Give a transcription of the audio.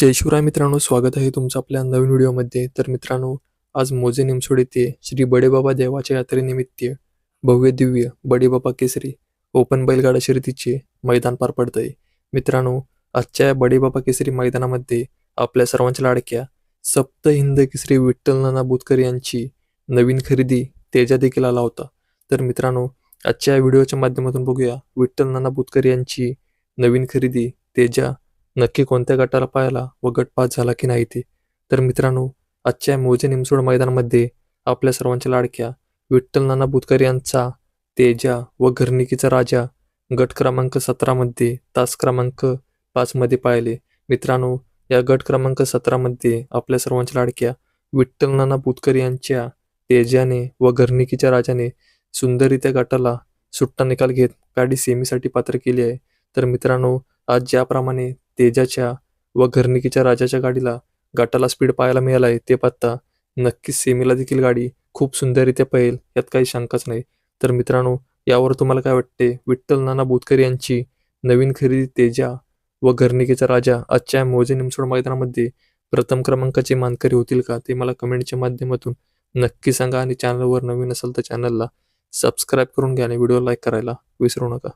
जय शिवराय मित्रांनो स्वागत आहे तुमचं आपल्या नवीन व्हिडिओमध्ये. तर मित्रांनो आज मोजे निमसोड येथे श्री बडेबाबा देवाच्या यात्रेनिमित्त भव्य दिव्य बडेबाबा केसरी ओपन बैलगाडा शर्यतीचे मैदान पार पडत आहे मित्रांनो आजच्या या बडेबाबा केसरी मैदानामध्ये आपल्या सर्वांच्या लाडक्या सप्त हिंद केसरी विठ्ठल नाना बुतकर यांची नवीन खरेदी तेजा देखील आला होता. तर मित्रांनो आजच्या या व्हिडिओच्या माध्यमातून बघूया विठ्ठल नाना बुतकर यांची नवीन खरेदी तेजा नक्की कोणत्या गटाला पाहायला व गट पास झाला की नाही ते? तर मित्रांनो आजच्या मोजे निमसोड मैदानामध्ये आपल्या सर्वांच्या लाडक्या विठ्ठल नाना बुतकर यांचा तेजा व घरनिकीचा राजा गट क्रमांक सतरामध्ये तास क्रमांक पाचमध्ये पाहिले. मित्रांनो या गट क्रमांक सतरामध्ये आपल्या सर्वांच्या लाडक्या विठ्ठल नाना बुतकर यांच्या तेजाने व घरनिकीच्या राजाने सुंदररित्या गटाला सुट्टा निकाल घेत गाडी सेमीसाठी पात्र केली आहे. तर मित्रांनो आज ज्याप्रमाणे तेजाच्या व घरनिकीच्या राजाच्या गाडीला गटाला स्पीड पाहायला मिळाला आहे ते पाहता नक्कीच सेमीला देखील गाडी खूप सुंदररित्या पाहिल यात काही शंकाच नाही. तर मित्रांनो यावर तुम्हाला काय वाटते? विठ्ठल नाना बोतकर यांची नवीन खरेदी तेजा व घरनिकीचा राजा आजच्या मोजे निमसोड मैदानामध्ये प्रथम क्रमांकाचे मानकरी होतील का? ते मला कमेंटच्या माध्यमातून नक्की सांगा आणि चॅनलवर नवीन असेल तर चॅनलला सबस्क्राईब करून घ्या आणि व्हिडिओ लाईक करायला विसरू नका.